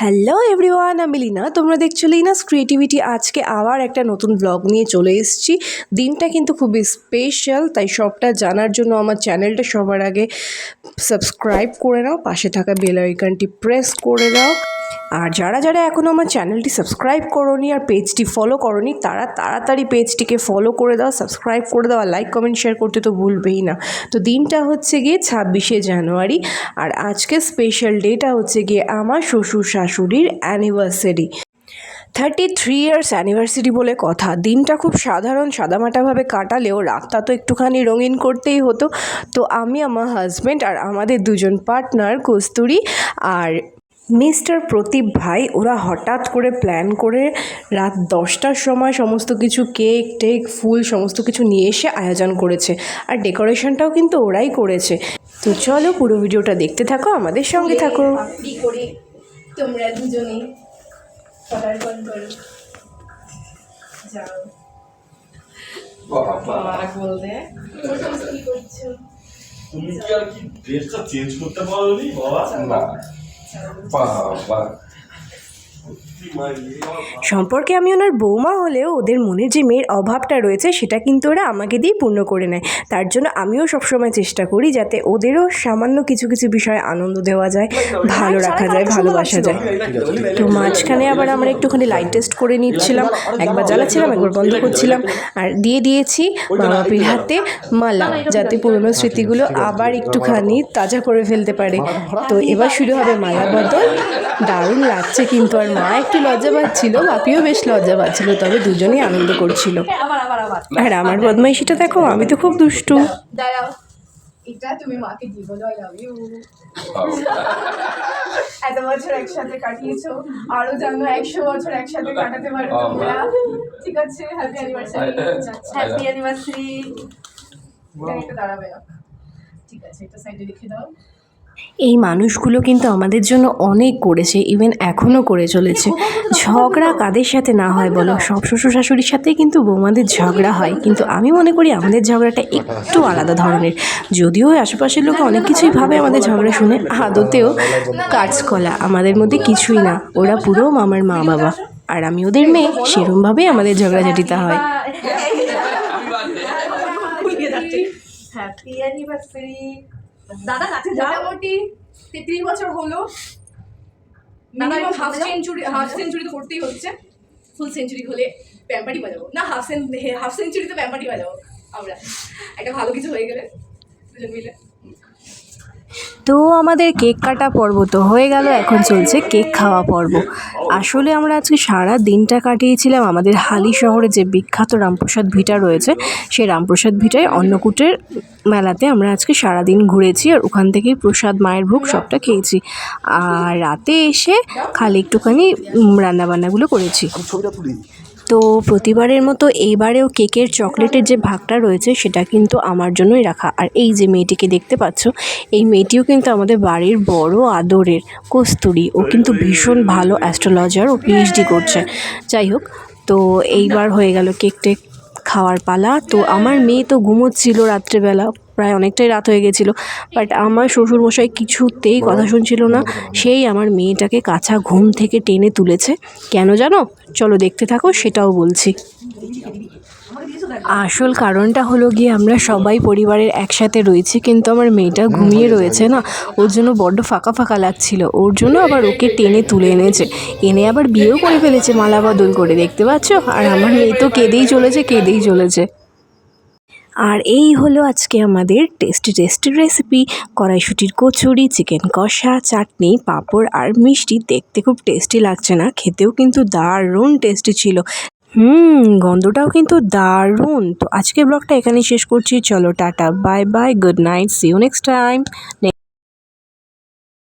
Hello everyone আমি লিনা তোমরা দেখছ লিনাস ক্রিয়েটিভিটি আজকে আবার একটা নতুন ব্লগ নিয়ে চলে এসেছি। দিনটা কিন্তু খুবই স্পেশাল তাই সবটা জানার জন্য আমার চ্যানেলটা সবার আগে সাবস্ক্রাইব করে নাও, পাশে থাকা বেল আইকনটি প্রেস করে দাও আর যারা যারা এখনও আমার চ্যানেলটি সাবস্ক্রাইব করনি আর পেজটি ফলো করনি, তারা তাড়াতাড়ি পেজটিকে ফলো করে দাও সাবস্ক্রাইব করে দাও আর লাইক কমেন্ট শেয়ার করতে তো ভুলবেই না। তো দিনটা হচ্ছে গিয়ে ছাব্বিশে জানুয়ারি আর আজকে স্পেশাল ডেটা হচ্ছে গিয়ে আমার শ্বশুর শাশুড়ির anniversary thirty three years anniversary বলে কথা। দিনটা খুব সাধারণ, সাদামাটাভাবে কাটালেও রাতটা তো একটুখানি রঙিন করতেই হতো। তো আমি, আমার হাজব্যান্ড আর আমাদের দুজন পার্টনার কস্তুরি আর মিস্টার প্রদীপ ভাই ওরা হঠাৎ করে প্ল্যান করে রাত দশটার সময় সমস্ত কিছু কেক টেক ফুল সমস্ত কিছু নিয়ে এসে আয়োজন করেছে। আর ডেকোরেশনটাও কিন্তু ওরাই করেছে। তো চলো পুরো ভিডিওটা দেখতে থাকো আমাদের সঙ্গে থাকো। করে? তোমরা দুজনে যাও। বাবা। বলবে? কি করছ তুমি কি আর কি ড্রেসটা চেঞ্জ করতে বাবা? না। বাবা সত্যি মাইরি আমার সম্পর্কে আমি ওনার বৌমা হলেও ওদের মনে যে মেয়ের অভাবটা রয়েছে সেটা কিন্তু ওরা আমাকে দিয়েই পূর্ণ করে নেয়। তার জন্য আমিও সবসময় চেষ্টা করি যাতে ওদেরও সামান্য কিছু কিছু বিষয়ে আনন্দ দেওয়া যায় ভালো রাখা যায় ভালোবাসা যায়। তো মাঝখানে আবার আমরা একটুখানি লাইট টেস্ট করে নিচ্ছিলাম একবার জ্বালাচ্ছিলাম একবার বন্ধ করছিলাম আর দিয়ে দিয়েছি মামাপির হাতে মালা যাতে পুরনো স্মৃতিগুলো আবার একটুখানি তাজা করে ফেলতে পারে। তো এবার শুরু হবে মালা বদল। দারুণ লাগছে কিন্তু আর মা একটু লজ্জা পাচ্ছিল বাপিও বেশ লজ্জা পাচ্ছিল তবে দুজনেই আনন্দ করছিল। আবার আবার আবার আর আমার বদমাইশিটা দেখো আমি তো খুব দুষ্টু। দাঁড়াও এটা তুমি মাকে আই লাভ ইউ এত বছর একসাথে কাটিয়েছো আরও জানো একশো বছর একসাথে কাটাতে পারো তোমরা। ঠিক আছে হ্যাপি অ্যানিভার্সারি হ্যাপি অ্যানিভার্সারি দাঁড়াবে। না ঠিক আছে এটা সাইডে লিখে দাও। এই মানুষগুলো কিন্তু আমাদের জন্য অনেক করেছে ইভেন এখনও করে চলেছে। ঝগড়া কাদের সাথে না হয় বলো? সব শ্বশুর শাশুড়ির সাথেই কিন্তু বৌমাদের ঝগড়া হয়। কিন্তু আমি মনে করি আমাদের ঝগড়াটা একটু আলাদা ধরনের। যদিও আশেপাশের লোক অনেক কিছুই ভাবে আমাদের ঝগড়া শুনে আদতেও কাজকলা আমাদের মধ্যে কিছুই না। ওরা পুরো মামার মা বাবা আর আমি ওদের মেয়ে সেরমভাবেই আমাদের ঝগড়াঝাটিটা হয়। হ্যাপি অ্যানিভার্সারি দাদা কাছে মোটামুটি তেত্রিশ বছর হলো। Minimum half century half century তো করতেই হচ্ছে। ফুল সেঞ্চুরি হলে প্যাম্পাটি বাজাবো। না হাফ সেন হাফ সেঞ্চুরিতে প্যাম্পাটি বাজাবো আমরা। একটা ভালো কিছু হয়ে গেলে দুজন মিলে। তো আমাদের কেক কাটা পর্ব তো হয়ে গেল, এখন চলছে কেক খাওয়া পর্ব। আসলে আমরা আজকে সারা দিনটা কাটিয়েছিলাম আমাদের হালি শহরে যে বিখ্যাত রামপ্রসাদ ভিটা রয়েছে, সেই রামপ্রসাদ ভিটায় অন্নকূটের মেলাতে আমরা আজকে সারা দিন ঘুরেছি আর ওখান থেকেই প্রসাদ, মায়ের ভোগ সবটা খেয়েছি। আর রাতে এসে খালি একটুখানি রান্নাবান্নাগুলো করেছি। তো প্রতিবারের মতো এইবারেও কেকের চকলেটের যে ভাগটা রয়েছে সেটা কিন্তু আমার জন্যই রাখা। আর এই যে মেয়েটিকে দেখতে পাচ্ছ, এই মেয়েটিও কিন্তু আমাদের বাড়ির বড় আদরের কস্তুরি। ও কিন্তু ভীষণ ভালো অ্যাস্ট্রোলজার, ও পিএইচডি করছে। যাই হোক, তো এইবার হয়ে গেল কেক টেক খাওয়ার পালা। তো আমার মেয়ে তো ঘুমোচ্ছিল রাত্রেবেলা। প্রায় অনেকটাই রাত হয়ে গেছিল। বাট আমার শ্বশুরমশাই কিছুতেই কথা শুনছিল না। সেই আমার মেয়েটাকে কাছা ঘুম থেকে টেনে তুলেছে। কেন জানো? চলো দেখতে থাকো, সেটাও বলছি। আসল কারণটা হলো গিয়ে আমরা সবাই পরিবারের একসাথে রয়েছি, কিন্তু আমার মেয়েটা ঘুমিয়ে রয়েছে না। ওর জন্য বড্ড ফাঁকা ফাঁকা লাগছিল। ওর জন্য আবার ওকে টেনে তুলে এনেছে। এনে আবার বিয়েও করে ফেলেছে, মালা বদল করে। দেখতে পাচ্ছ? আর আমার মেয়ে তো কেঁদেই চলেছে কেঁদেই চলেছে। আর এই হলো আজকে আমাদের টেস্টি টেস্টি রেসিপি কড়াইশুটির কচুরি চিকেন কষা, চাটনি, পাঁপড় আর মিষ্টি দেখতে খুব টেস্টি লাগছে না, খেতেও কিন্তু দারুণ টেস্টি ছিল। হুম, গন্ধটাও কিন্তু দারুণ। তো আজকের ব্লগটা এখানেই শেষ করছি। চলো tata bye bye good night see you next time